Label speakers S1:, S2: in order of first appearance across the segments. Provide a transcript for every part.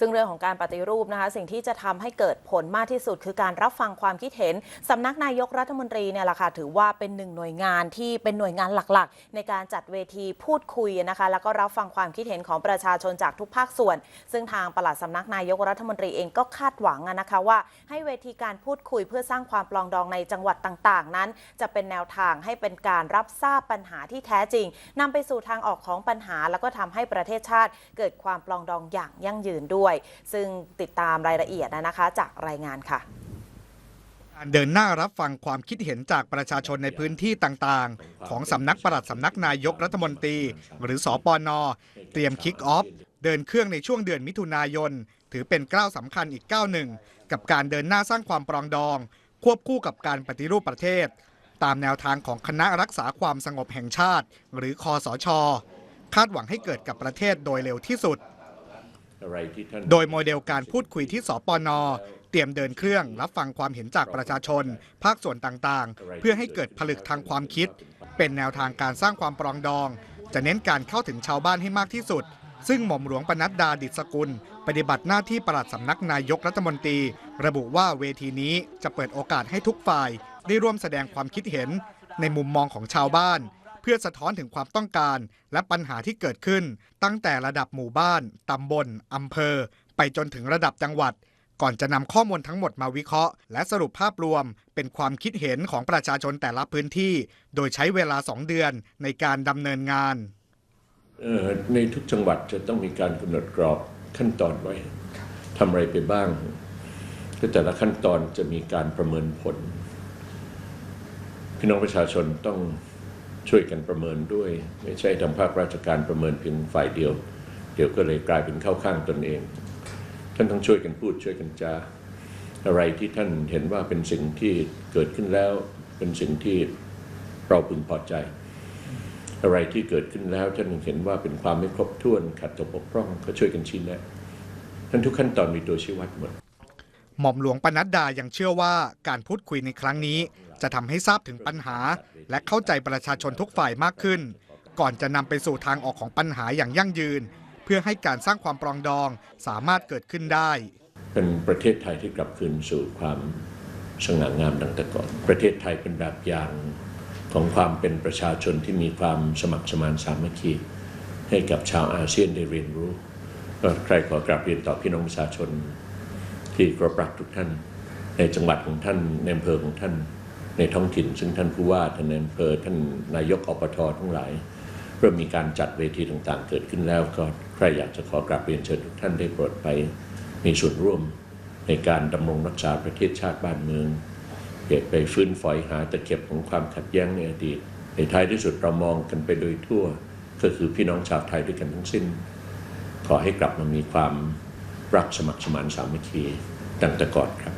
S1: ซึ่งเรื่องของการปฏิรูปนะคะ สิ่งที่จะทำให้เกิดผลมากที่สุด คือการรับฟังความคิดเห็นสำนักนายกรัฐมนตรีเนี่ยแหละค่ะถือว่าเป็นหนึ่งหน่วยงานที่เป็นหน่วยงานหลักๆ ในการจัดเวทีพูดคุยนะคะ แล้วก็รับฟังความคิดเห็นของประชาชนจากทุกภาคส่วน ซึ่งทางปลัดสำนักนายกรัฐมนตรีเองก็คาดหวังอะนะคะว่า ให้เวทีการพูดคุยเพื่อสร้างความปลองดองในจังหวัดต่างๆ นั้น จะเป็นแนวทางให้เป็นการรับทราบปัญหาที่แท้จริงนำไปสู่ทางออกของปัญหา แล้วก็ทำให้ประเทศชาติ เกิดความปลองดองอย่างยั่งยืนด้วยซึ่งติดตามรายละเอียดนะคะจากรายงานค่ะ
S2: การเดินหน้ารับฟังความคิดเห็นจากประชาชนในพื้นที่ต่างๆ ของสำนักปลัดสำนักนายกรัฐมนตรี หรือสอปอนอเตรียมคิกออฟเดินเครื่องในช่วงเดือนมิถุนายน ถือเป็นก้าวสำคัญอีกก้าวหนึ่ง กับการเดินหน้าสร้างความปรองดอง ควบคู่กับการปฏิรูปประเทศ ตามแนวทางของคณะรักษาความสงบแห่งชาติ หรือคอสช คาดหวังให้เกิดกับประเทศโดยเร็วที่สุด โดยโมเดลการพูดคุยที่สปน เตรียมเดินเครื่อง รับฟังความเห็นจากประชาชน ภาคส่วนต่างๆ เพื่อให้เกิดผลึกทางความคิด เป็นแนวทางการสร้างความปรองดอง จะเน้นการเข้าถึงชาวบ้านให้มากที่สุด ซึ่งหม่อมหลวงปนัดดาดิษฐกุล ปฏิบัติหน้าที่ปลัดสำนักนายกรัฐมนตรี ระบุว่าเวทีนี้จะเปิดโอกาสให้ทุกฝ่าย ได้ร่วมแสดงความคิดเห็นในมุมมองของชาวบ้าน เพื่อสะท้อนถึงความต้องการ และปัญหาที่เกิดขึ้น ตั้งแต่ระดับหมู่บ้าน ตำบล อำเภอ ไปจนถึงระดับจังหวัด ก่อนจะนำข้อมูลทั้งหมดมาวิเคราะห์ และสรุปภาพรวม เป็นความคิดเห็นของประชาชนแต่ละพื้นที่ โดยใช้เวลา 2 เดือนในการดำเนินงาน
S3: ในทุกจังหวัดจะต้องมีการกำหนดกรอบขั้นตอนไว้ทำอะไรไปบ้างก็แต่ละขั้นตอนจะมีการประเมินผล พี่น้องประชาชนต้อง ช่วยกันประเมินด้วย ไม่ใช่ทางภาคราชการประเมินเพียงฝ่ายเดียว เดี๋ยวก็เลยกลายเป็นเข้าข้างตนเอง ท่านต้องช่วยกันพูดช่วยกันจาอะไรที่ท่านเห็นว่าเป็นสิ่งที่เกิดขึ้นแล้ว เป็นสิ่งที่เราพึงพอใจ อะไรที่เกิดขึ้นแล้วท่านเห็นว่าเป็นความไม่ครบถ้วนขัดตกบกพร่องก็ช่วยกันชี้แนะท่านทุกขั้นตอนมีตัวชี้วัดหมด
S2: หม่อมหลวงปนัดดายังเชื่อว่าการพูดคุยในครั้งนี้ จะทำให้ทราบถึงปัญหา และเข้าใจประชาชนทุกฝ่ายมากขึ้น ก่อนจะนำไปสู่ทางออกของปัญหาอย่างยั่งยืน เพื่อให้การสร้างความปรองดองสามารถเกิดขึ้นได้
S3: เป็นประเทศไทยที่กลับคืนสู่ความสง่างามดังแต่ก่อน ประเทศไทยเป็นแบบอย่างของความเป็นประชาชนที่มีความสมัครสมานสามัคคีให้กับชาวอาเซียนได้เรียนรู้ก็ใครขอกราบเรียนต่อพี่น้องประชาชน ที่กรบรักทุกท่าน ในจังหวัดของท่านในอำเภอของท่าน ในท้องถิ่น ซึ่งท่านผู้ว่าท่านในอำเภอท่านนายกอบตทั้งหลายเริ่มมีการจัดเวทีต่างๆ เกิดขึ้นแล้วก็ใครอยากจะขอกราบเรียนเชิญทุกท่านได้โปรดไป มีส่วนร่วมในการดำรงรักษาประเทศชาติบ้านเมืองเหตุไปฟื้นฝอยหาตะเข็บของความขัดแย้งในอดีต ในท้ายที่สุดเรามองกันไปโดยทั่ว ก็คือพี่น้องชาวไทยด้วยกันทั้งสิ้น ขอให้กลับมามีความ รักสมัครสมานสามัคคีดังแต่ก่อนครับ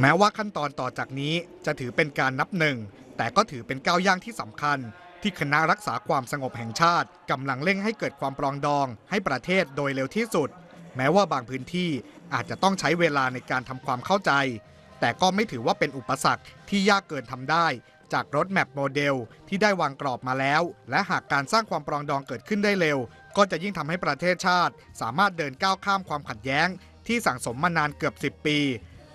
S2: แม้ว่าขั้นตอนต่อจากนี้จะถือเป็นการนับหนึ่ง แต่ก็ถือเป็นก้าวย่างที่สำคัญ ที่คณะรักษาความสงบแห่งชาติกำลังเร่งให้เกิดความปรองดอง ให้ประเทศโดยเร็วที่สุด แม้ว่าบางพื้นที่อาจจะต้องใช้เวลาในการทำความเข้าใจ แต่ก็ไม่ถือว่าเป็นอุปสรรคที่ยากเกินทำได้ จากรถแมพโมเดลที่ได้วางกรอบมาแล้ว และหากการสร้างความปรองดองเกิดขึ้นได้เร็ว ก็จะยิ่งทำให้ประเทศชาติ สามารถเดินก้าวข้ามความขัดแย้ง ที่สั่งสมมานานเกือบ 10 ปี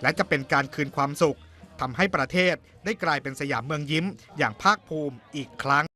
S2: และจะเป็นการคืนความสุขทำให้ประเทศได้กลายเป็นสยามเมืองยิ้ม อย่างภาคภูมิอีกครั้ง